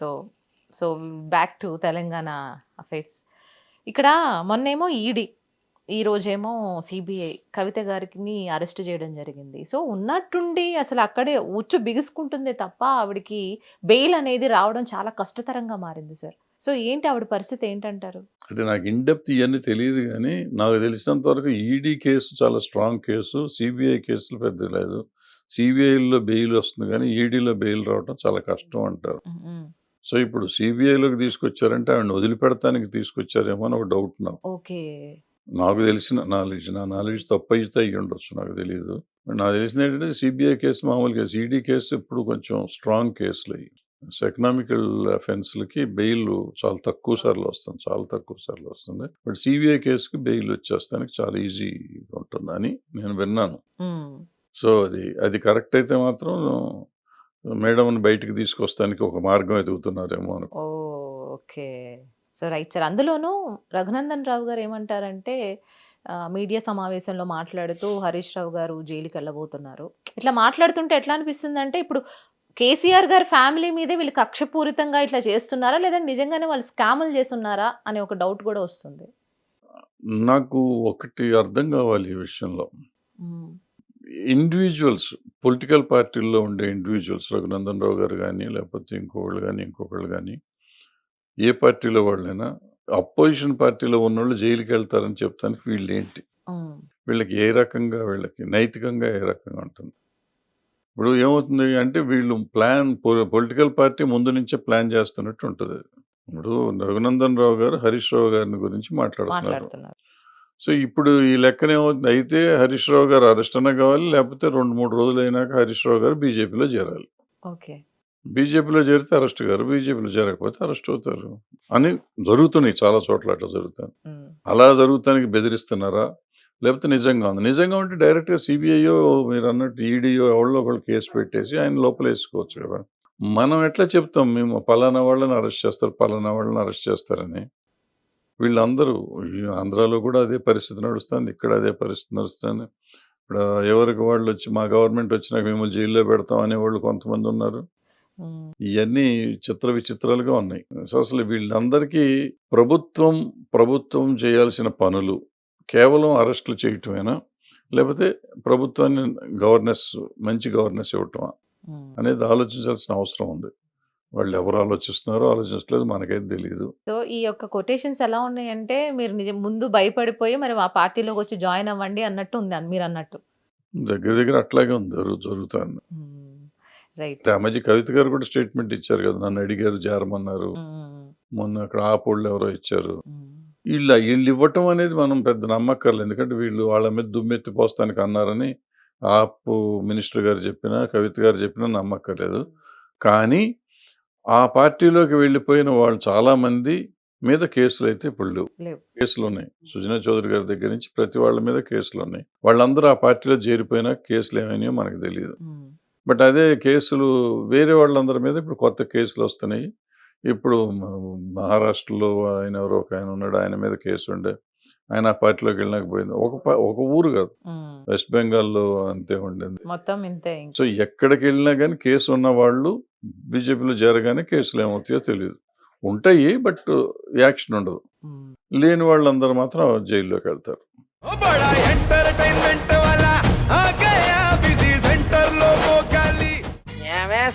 So so back to Telangana affairs ఇక్కడ మొన్నేమో ED ఈ రోజేమో సిబిఐ కవిత గారికి అరెస్ట్ చేయడం జరిగింది. సో ఉన్నట్టుండి అసలు అక్కడే ఉచ్చు బిగుసుకుంటుందే తప్ప ఆవిడకి బెయిల్ అనేది రావడం చాలా కష్టతరంగా మారింది సార్. సో ఏంటి ఆవిడ పరిస్థితి ఏంటంటారు? అంటే నాకు ఇన్డెప్త్ ఇవన్నీ తెలియదు కానీ నాకు తెలిసినంత వరకు ఈడీ కేసు చాలా స్ట్రాంగ్ కేసు సిబిఐ కేసులు పెద్ద లేదు సిబిఐలో బెయిల్ వస్తుంది కానీ ఈడీలో బెయిల్ రావడం చాలా కష్టం అంటారు. సో ఇప్పుడు సిబిఐలోకి తీసుకొచ్చారంటే ఆవిడ వదిలిపెడతానికి తీసుకొచ్చారేమో అని ఒక డౌట్ నాకు. ఓకే. నాకు తెలిసిన నాలెడ్జ్ నా నాలెడ్జ్ తప్పు అయితే అయ్యి ఉండొచ్చు నాకు తెలియదు నాకు తెలిసిన ఏంటంటే సిబిఐ కేసు మామూలు కేసు ఈడీ కేసు ఇప్పుడు కొంచెం స్ట్రాంగ్ కేసులు అయ్యి. ఎకనామికల్ అఫెన్స్లకి బెయిల్ చాలా తక్కువ సార్లు వస్తుంది చాలా తక్కువ సార్లు వస్తుంది. బట్ సిబిఐ కేసుకి బెయిల్ వచ్చేస్తానికి చాలా ఈజీ ఉంటుందని నేను విన్నాను. సో అది అది కరెక్ట్ అయితే మాత్రం మేడంని బయటికి తీసుకొస్తానికి ఒక మార్గం ఎదుగుతున్నారేమో అని ఓకే. So right sir. అందులోనూ రఘునందన్ రావు గారు ఏమంటారంటే మీడియా సమావేశంలో మాట్లాడుతూ హరీష్ రావు గారు జైలుకి వెళ్ళబోతున్నారు. ఇట్లా మాట్లాడుతుంటే ఎట్లా అనిపిస్తుంది అంటే ఇప్పుడు కేసీఆర్ గారి ఫ్యామిలీ మీదే వీళ్ళు కక్షపూరితంగా ఇట్లా చేస్తున్నారా? లేదంటే నిజంగానే వాళ్ళు స్కాములు చేస్తున్నారా? అనే ఒక డౌట్ కూడా వస్తుంది. నాకు ఒకటి అర్థం కావాలి ఈ విషయంలో. ఇండివిజువల్స్ పొలిటికల్ పార్టీల్లో ఉండే ఇండివిజువల్స్ రఘునందన్ రావు గారు కానీ లేకపోతే ఇంకొకళ్ళు కానీ ఇంకొకళ్ళు కానీ ఏ పార్టీలో వాళ్ళైనా అపోజిషన్ పార్టీలో ఉన్నోళ్ళు జైలుకి వెళ్తారని చెప్తానికి వీళ్ళు ఏంటి. వీళ్ళకి ఏ రకంగా వీళ్ళకి నైతికంగా ఏ రకంగా ఉంటుంది? ఇప్పుడు ఏమవుతుంది అంటే వీళ్ళు ప్లాన్ పొలిటికల్ పార్టీ ముందు నుంచే ప్లాన్ చేస్తున్నట్టు ఉంటుంది. ఇప్పుడు రఘునందన్ రావు గారు హరీష్ రావు గారిని గురించి మాట్లాడుతున్నారు. సో ఇప్పుడు ఈ లెక్కన ఏమవుతుంది అయితే హరీష్ రావు గారు అరెస్ట్ అన్న కావాలి లేకపోతే రెండు మూడు రోజులు అయినాక హరీష్ రావు గారు బీజేపీలో చేరాలి. ఓకే. బీజేపీలో చేరితే అరెస్ట్ గారు బీజేపీలో చేరకపోతే అరెస్ట్ అవుతారు అని జరుగుతున్నాయి చాలా చోట్ల అట్లా జరుగుతాయి. అలా జరుగుతానికి బెదిరిస్తున్నారా? లేకపోతే నిజంగా ఉంది. నిజంగా ఉంటే డైరెక్ట్గా సిబిఐయో మీరు అన్నట్టు ఈడీయో ఎవరిలో ఒకళ్ళు కేసు పెట్టేసి ఆయన లోపల వేసుకోవచ్చు కదా. మనం ఎట్లా చెప్తాం? మేము పలానా వాళ్ళని అరెస్ట్ చేస్తారు పలానా వాళ్ళని అరెస్ట్ చేస్తారని. వీళ్ళందరూ ఆంధ్రాలో కూడా అదే పరిస్థితి నడుస్తుంది ఇక్కడ అదే పరిస్థితి నడుస్తుంది. ఇప్పుడు ఎవరికి వాళ్ళు వచ్చి మా గవర్నమెంట్ వచ్చినాక మేము జైల్లో పెడతాం అనే వాళ్ళు కొంతమంది ఉన్నారు. ఇవన్నీ చిత్ర విచిత్రాలుగా ఉన్నాయి. సో అసలు వీళ్ళందరికీ ప్రభుత్వం ప్రభుత్వం చేయాల్సిన పనులు కేవలం అరెస్టులు చేయటమేనా? లేకపోతే ప్రభుత్వాన్ని గవర్నెన్స్ మంచి గవర్నెన్స్ ఇవ్వటమా. అనేది ఆలోచించాల్సిన అవసరం ఉంది. వాళ్ళు ఎవరు ఆలోచిస్తున్నారో ఆలోచించలేదు మనకైతే తెలియదు సో ఈ యొక్క కొటేషన్స్ ఎలా ఉన్నాయంటే మీరు నిజం ముందు భయపడిపోయి మరి మా పార్టీలోకి వచ్చి జాయిన్ అవ్వండి అన్నట్టు ఉంది అన్- మీరు అన్నట్టు. దగ్గర దగ్గర అట్లాగే ఉంది జరుగు జరుగుతుంది. రైట్. ఆ మధ్య కవిత గారు కూడా స్టేట్మెంట్ ఇచ్చారు కదా నన్ను అడిగారు జారమన్నారు. మొన్న అక్కడ ఆపోళ్ళు ఎవరో ఇచ్చారు. వీళ్ళు వీళ్ళు ఇవ్వటం అనేది మనం పెద్ద నమ్మక్కర్లేదు. ఎందుకంటే వీళ్ళు వాళ్ళ మీద దుమ్మెత్తి పోస్తానికి అన్నారని ఆప్ మినిస్టర్ గారు చెప్పినా కవిత గారు చెప్పినా నమ్మక్కర్లేదు. కానీ ఆ పార్టీలోకి వెళ్ళిపోయిన వాళ్ళు చాలా మంది మీద కేసులు అయితే ఇప్పుడు లేవు. కేసులు ఉన్నాయి సుజనా చౌదరి గారి దగ్గర నుంచి ప్రతి వాళ్ళ మీద కేసులు ఉన్నాయి వాళ్ళందరూ ఆ పార్టీలో చేరిపోయినా కేసులు ఏమైనాయో మనకు తెలియదు. బట్ అదే కేసులు వేరే వాళ్ళందరి మీద ఇప్పుడు కొత్త కేసులు వస్తున్నాయి. ఇప్పుడు మహారాష్ట్రలో ఆయన ఎవరో ఒక ఆయన ఉన్నాడు. ఆయన మీద కేసు ఉండే. ఆయన ఆ పార్టీలోకి వెళ్ళకపోయింది ఒక ఒక ఊరు కాదు. వెస్ట్ బెంగాల్లో అంతే ఉండింది. మొత్తం ఇంతే. సో ఎక్కడికి వెళ్ళినా కానీ కేసు ఉన్న వాళ్ళు బీజేపీలో చేరగానే కేసులు ఏమవుతాయో తెలియదు ఉంటాయి బట్ యాక్షన్ ఉండదు. లేని వాళ్ళందరూ మాత్రం జైల్లోకి వెళ్తారు.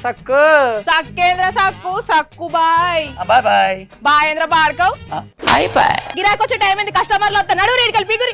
సక్కు? సక్కేంద్ర సక్కు సక్కు బాయ్. బాయ్ బాయ్. బాయేంద్ర భార్గవ్ బాయ్ బాయ్. గిరాకొచ్చే టైం కస్టమర్లు వస్తా నడు రేడికల్ పిగురి